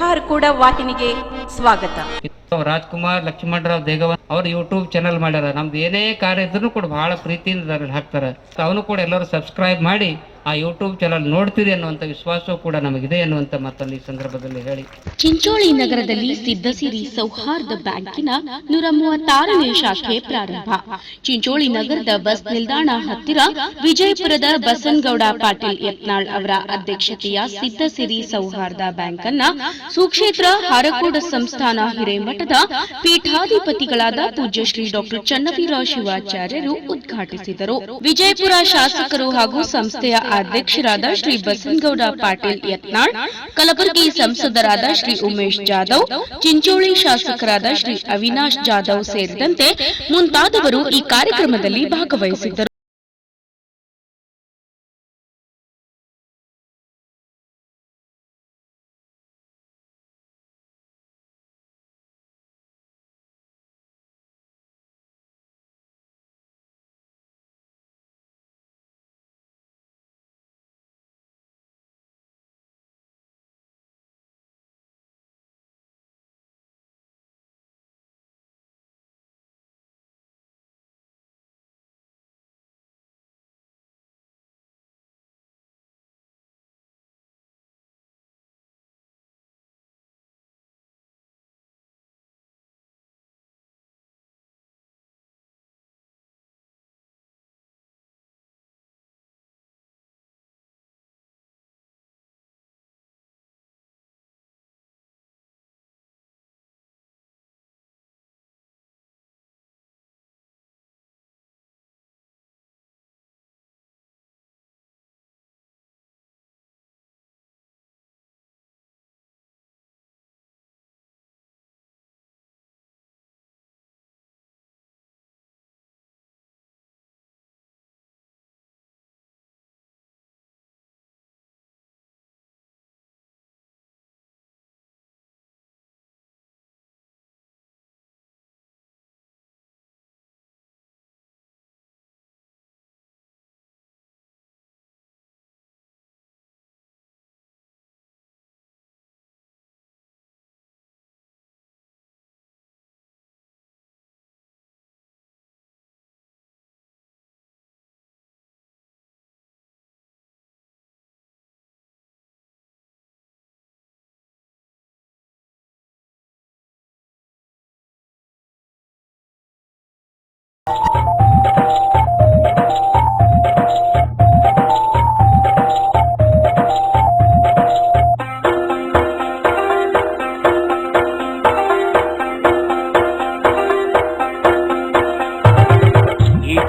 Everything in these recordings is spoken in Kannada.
ಹಾರ್ಕೂಡ ವಾಹಿನಿಗೆ ಸ್ವಾಗತ. ರಾಜ್ಕುಮಾರ್, ಲಕ್ಷ್ಮಣರಾವ್ ದೇಗವ ಅವ್ರ ಯೂಟ್ಯೂಬ್ ಚಾನಲ್ ಮಾಡ್ಯಾರ. ನಮ್ದು ಏನೇ ಕಾರ್ಯ ಇದ್ರೂ ಕೂಡ ಬಹಳ ಪ್ರೀತಿಯಿಂದ ಹಾಕ್ತಾರೆ. ಅವನು ಕೂಡ ಎಲ್ಲರೂ ಸಬ್ಸ್ಕ್ರೈಬ್ ಮಾಡಿ ಆ ಯೂಟ್ಯೂಬ್ ಚಾನಲ್ ನೋಡ್ತೀರಿ ಅನ್ನುವಂಥ ವಿಶ್ವಾಸವೂ ಕೂಡ ನಮಗಿದೆ ಅನ್ನುವಂಥ ಮತ್ತಲ್ಲಿ ಈ ಸಂದರ್ಭದಲ್ಲಿ ಹೇಳಿ. ಚಿಂಚೋಳಿ ನಗರದಲ್ಲಿ ಸಿದ್ದಸಿರಿ ಸೌಹಾರ್ದ ಬ್ಯಾಂಕಿನ ನೂರ ಮೂವತ್ತಾರನೇ ಶಾಖೆ ಪ್ರಾರಂಭ. ಚಿಂಚೋಳಿ ನಗರದ ಬಸ್ ನಿಲ್ದಾಣ ಹತ್ತಿರ ವಿಜಯಪುರದ ಬಸನ್ಗೌಡ ಪಾಟೀಲ್ ಯತ್ನಾಳ್ ಅವರ ಅಧ್ಯಕ್ಷತೆಯ ಸಿದ್ದಸಿರಿ ಸೌಹಾರ್ದ ಬ್ಯಾಂಕ್ ಅನ್ನ ಸುಕ್ಷೇತ್ರ ಹರಕೋಡ ಸಂಸ್ಥಾನ ಹಿರೇಮಠದ ಪೀಠಾಧಿಪತಿಗಳಾದ ಪೂಜ್ಯ ಶ್ರೀ ಡಾಕ್ಟರ್ ಚನ್ನವೀರ ಶಿವಾಚಾರ್ಯರು ಉದ್ಘಾಟಿಸಿದರು. ವಿಜಯಪುರ ಶಾಸಕರು ಹಾಗೂ ಸಂಸ್ಥೆಯ ಅಧ್ಯಕ್ಷರಾದ ಶ್ರೀ ಬಸನಗೌಡ ಪಾಟೀಲ್ ಯತ್ನಾಳ್, ಕಲಬುರಗಿ ಸಂಸದರಾದ ಶ್ರೀ ಉಮೇಶ್ ಜಾಧವ್, ಚಿಂಚೋಳಿ ಶಾಸಕರಾದ ಶ್ರೀ ಅವಿನಾಶ್ ಜಾಧವ್ ಸೇರಿದಂತೆ ಮುಂತಾದವರು ಈ ಕಾರ್ಯಕ್ರಮದಲ್ಲಿ ಭಾಗವಹಿಸಿದ್ದರು.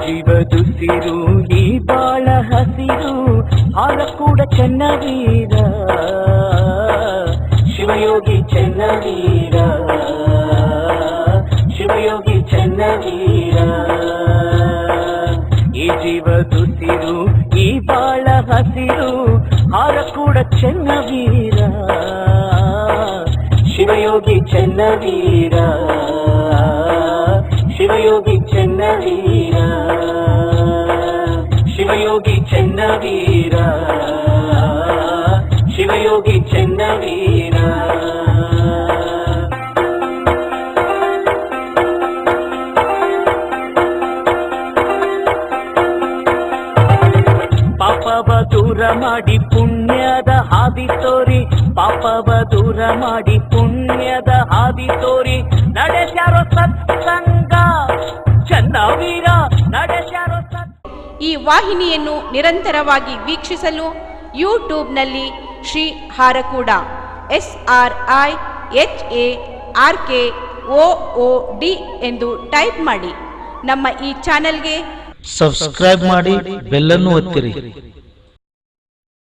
ಜೀವದುಸಿರು ಈ ಬಾಳ ಹಸಿರು ಹಾಲ ಕೂಡ ಚೆನ್ನವೀರ ಶಿವಯೋಗಿ ಚೆನ್ನವೀರ ಶಿವಯೋಗಿ ಚೆನ್ನವೀರ ಈ ಜೀವದುಸಿರು ಈ ಬಾಳ ಹಸಿರು ಹಾಲ ಕೂಡ ಚೆನ್ನವೀರ ಶಿವಯೋಗಿ ಚೆನ್ನವೀರ ಶಿವಯೋಗಿ ಚೆನ್ನವೀರ ಶಿವಯೋಗಿ ಚೆನ್ನವೀರ ಶಿವಯೋಗಿ ದೂರ ಮಾಡಿ ಪುಣ್ಯದ ಹಾದಿ ತೋರಿ. ಪಾಪವ ದೂರ ಮಾಡಿ ಪುಣ್ಯದ ಹಾದಿ ತೋರಿ. ನಡೆಸ್ಯಾರೋ ಸತ್ಸಂಗ ಚನ್ನವೀರ ನಡೆಸ್ಯಾರೋ ಸತ್ ಈ ವಾಹಿನಿಯನ್ನು ನಿರಂತರವಾಗಿ ವೀಕ್ಷಿಸಲು ಯೂಟ್ಯೂಬ್ನಲ್ಲಿ Shri Harakooda S R I H A R K O O D ಎಂದು ಟೈಪ್ ಮಾಡಿ. ನಮ್ಮ ಈ ಚಾನೆಲ್ಗೆ ಸಬ್ಸ್ಕ್ರೈಬ್ ಮಾಡಿ ಬೆಲ್ಲನ್ನು ಒತ್ತಿರಿ.